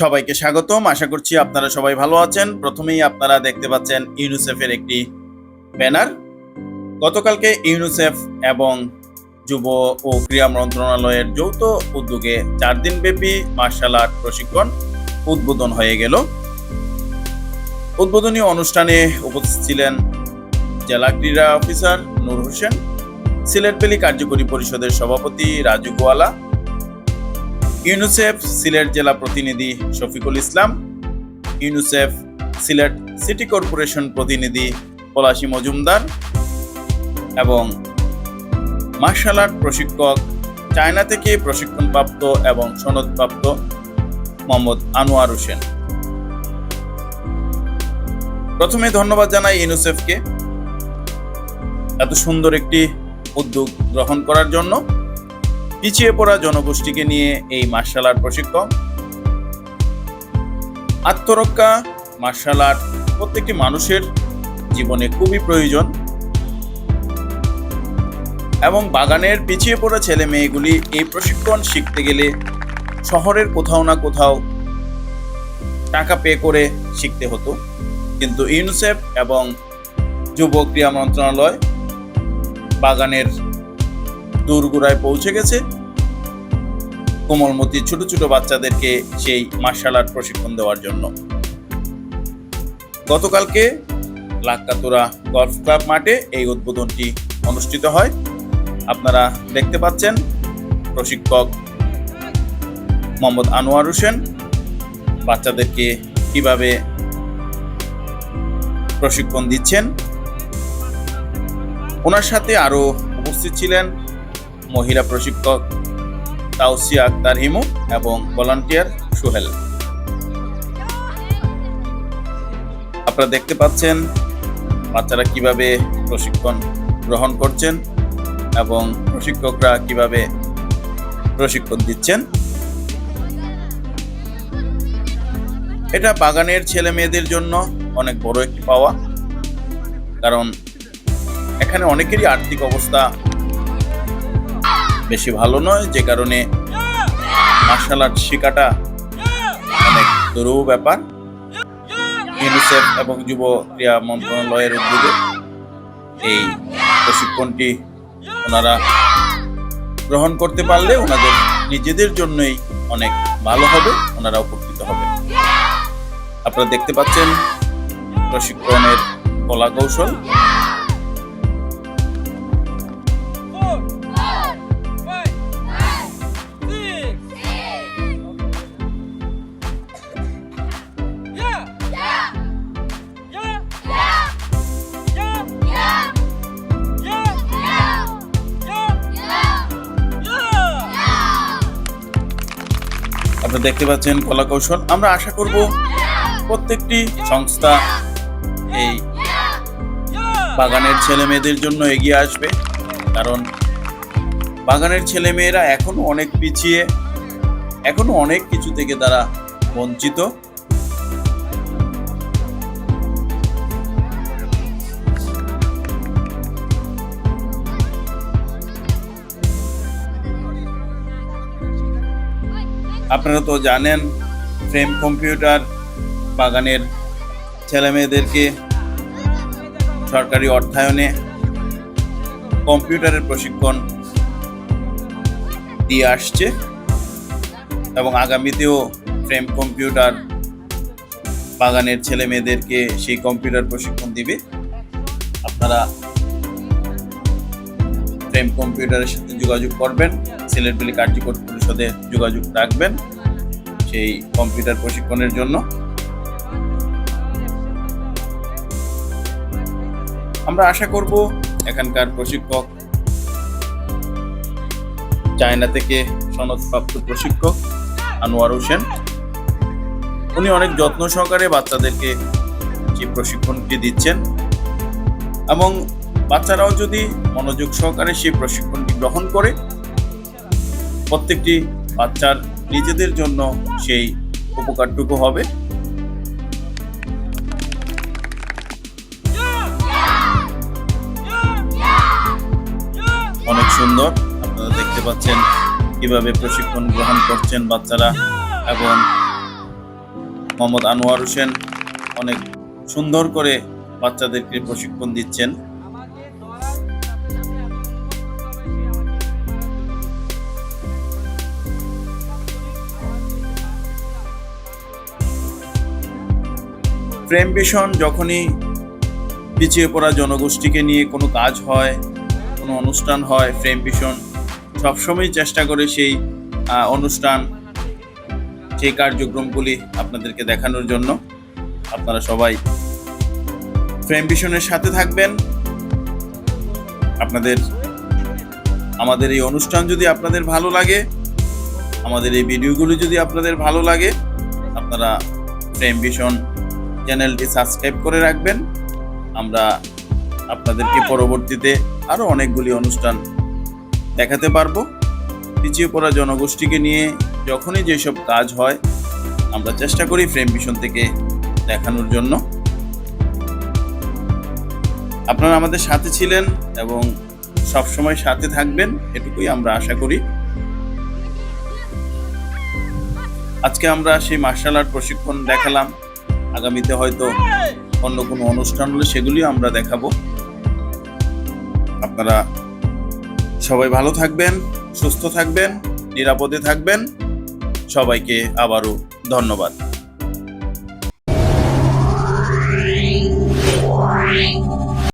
সবাইকে স্বাগতম। আশা করছি আপনারা সবাই ভালো আছেন। প্রথমেই আপনারা দেখতে পাচ্ছেন ইউনিসেফের একটি ব্যানার। গতকালকে ইউনিসেফ এবং যুব ও ক্রীড়া মন্ত্রণালয়ের যৌথ উদ্যোগে চার দিনব্যাপী মার্শাল আর্ট প্রশিক্ষণ উদ্বোধন হয়ে গেল। উদ্বোধনী অনুষ্ঠানে উপস্থিত ছিলেন জেলা ক্রীড়া অফিসার নূর হোসেন, সিলেট ভ্যালি কার্যকরী পরিষদের সভাপতি রাজু গোয়ালা ইউনিসেফ, সিলেট জেলা প্রতিনিধি Shafiqul Islam, UNICEF, Sylhet city corporation প্রতিনিধি পলাশী মজুমদার এবং মার্শাল আর্ট প্রশিক্ষক, চায়না থেকে প্রশিক্ষণপ্রাপ্ত এবং সনদপ্রাপ্ত মোহাম্মদ আনোয়ার হোসেন। প্রথমে ধন্যবাদ জানাই ইউনিসেফকে এত সুন্দর একটি উদ্যোগ গ্রহণ করার জন্য। পিছিয়ে পড়া জনগোষ্ঠীকে নিয়ে এই মার্শাল আর্ট প্রশিক্ষণ। আত্মরক্ষা মার্শাল আর্ট প্রত্যেকটি মানুষের জীবনে খুবই প্রয়োজন। এবং বাগানের পিছিয়ে পড়া ছেলে মেয়েগুলি এই প্রশিক্ষণ শিখতে গেলে শহরের কোথাও না কোথাও টাকা পে করে শিখতে হতো। কিন্তু ইউনিসেফ এবং যুব ক্রীড়া মন্ত্রণালয় বাগানের দূরগোড়ায় পৌঁছে গেছে। কোমলমতি ছোট ছোট বাচ্চাদেরকে সেই মার্শাল আর্ট প্রশিক্ষণ দেওয়ার জন্য। গতকালকে লাক্কাতুরা গলফ ক্লাব মাঠে এই উদ্বোধনটি অনুষ্ঠিত হয়। আপনারা দেখতে পাচ্ছেন প্রশিক্ষক মোহাম্মদ আনোয়ার হোসেন, বাচ্চাদেরকে কীভাবে প্রশিক্ষণ দিচ্ছেন। ওনার সাথে আরও উপস্থিত ছিলেন মহিলা প্রশিক্ষক তাওসিয়া আক্তার হিমু এবং ভলান্টিয়ার সোহেল। আপনারা দেখতে পাচ্ছেন বাচ্চারা কীভাবে প্রশিক্ষণ গ্রহণ করছেন এবং প্রশিক্ষকরা কীভাবে প্রশিক্ষণ দিচ্ছেন। এটা বাগানের ছেলে মেয়েদের জন্য অনেক বড় একটি পাওয়া, কারণ এখানে অনেকেরই আর্থিক অবস্থা বেশি ভালো নয়, যে কারণে মার্শাল আর্ট শেখাটা অনেক দুরূহ ব্যাপার। ইউনিসেফ এবং যুব ক্রীড়া মন্ত্রণালয়ের উদ্যোগে এই প্রশিক্ষণটি ওনারা গ্রহণ করতে পারলে ওনাদের নিজেদের জন্যই অনেক ভালো হবে, ওনারা উপকৃত হবে। আপনারা দেখতে পাচ্ছেন প্রশিক্ষণের কলা কৌশল। আপনারা দেখতে পাচ্ছেন কলা কৌশল। আমরা আশা করব প্রত্যেকটি সংস্থা এই বাগানের ছেলে মেয়েদের জন্য এগিয়ে আসবে। কারণ বাগানের ছেলে মেয়েরা এখনও অনেক পিছিয়ে এখনও অনেক কিছু থেকে তারা বঞ্চিত। আপনারা তো জানেন ফ্রেম কম্পিউটার বাগানের ছেলে মেয়েদেরকে সরকারি অর্থায়নে কম্পিউটারের প্রশিক্ষণ দিয়ে আসছে এবং আগামীতেও ফ্রেম কম্পিউটার বাগানের ছেলে মেয়েদেরকে সেই কম্পিউটার প্রশিক্ষণ দিবে। আপনারা কম্পিউটারের সাথে যোগাযোগ করবেন, সিলেট ভ্যালি কার্যকর পরিষদে যোগাযোগ রাখবেন সেই কম্পিউটার প্রশিক্ষণের জন্য। আমরা আশা করব এখানকার প্রশিক্ষক চায়না থেকে সনদপ্রাপ্ত প্রশিক্ষক আনোয়ার হোসেন, উনি অনেক যত্ন সহকারে বাচ্চাদেরকে সেই প্রশিক্ষণটি দিচ্ছেন এবং বাচ্চারাও যদি মনোযোগ সহকারে সেই প্রশিক্ষণটি গ্রহণ করে, প্রত্যেকটি বাচ্চার নিজেদের জন্য সেই উপকারটুকু হবে। অনেক সুন্দর। আপনারা দেখতে পাচ্ছেন কীভাবে প্রশিক্ষণ গ্রহণ করছেন বাচ্চারা এবং মোহাম্মদ আনোয়ার হোসেন অনেক সুন্দর করে বাচ্চাদেরকে প্রশিক্ষণ দিচ্ছেন। ফ্রেম ভিশন যখনই পিছিয়ে পড়া জনগোষ্ঠীকে নিয়ে কোনো কাজ হয়, কোনো অনুষ্ঠান হয় ফ্রেম ভিশন সবসময় চেষ্টা করে সেই অনুষ্ঠান, সেই কার্যক্রমগুলি আপনাদেরকে দেখানোর জন্য। আপনারা সবাই ফ্রেম ভিশনের সাথে থাকবেন। আপনাদের, আমাদের এই অনুষ্ঠান যদি আপনাদের ভালো লাগে, আমাদের এই ভিডিওগুলো যদি আপনাদের ভালো লাগে, আপনারা ফ্রেম ভিশন চ্যানেলটি সাবস্ক্রাইব করে রাখবেন। আমরা আপনাদেরকে পরবর্তীতে আরও অনেকগুলি অনুষ্ঠান দেখাতে পারব। পিছিয়ে পড়া জনগোষ্ঠীকে নিয়ে যখনই যেসব কাজ হয় আমরা চেষ্টা করি ফ্রেম ভিশন থেকে দেখানোর জন্য। আপনারা আমাদের সাথে ছিলেন এবং সবসময় সাথে থাকবেন এটুকুই আমরা আশা করি। আজকে আমরা সেই মার্শাল আর্ট প্রশিক্ষণ দেখালাম। আগামীতে হয়তো অন্য কোনো অনুষ্ঠান হলে সেগুলিও আমরা দেখাবো। আপনারা সবাই ভালো থাকবেন, সুস্থ থাকবেন, নিরাপদে থাকবেন। সবাইকে আবারও ধন্যবাদ।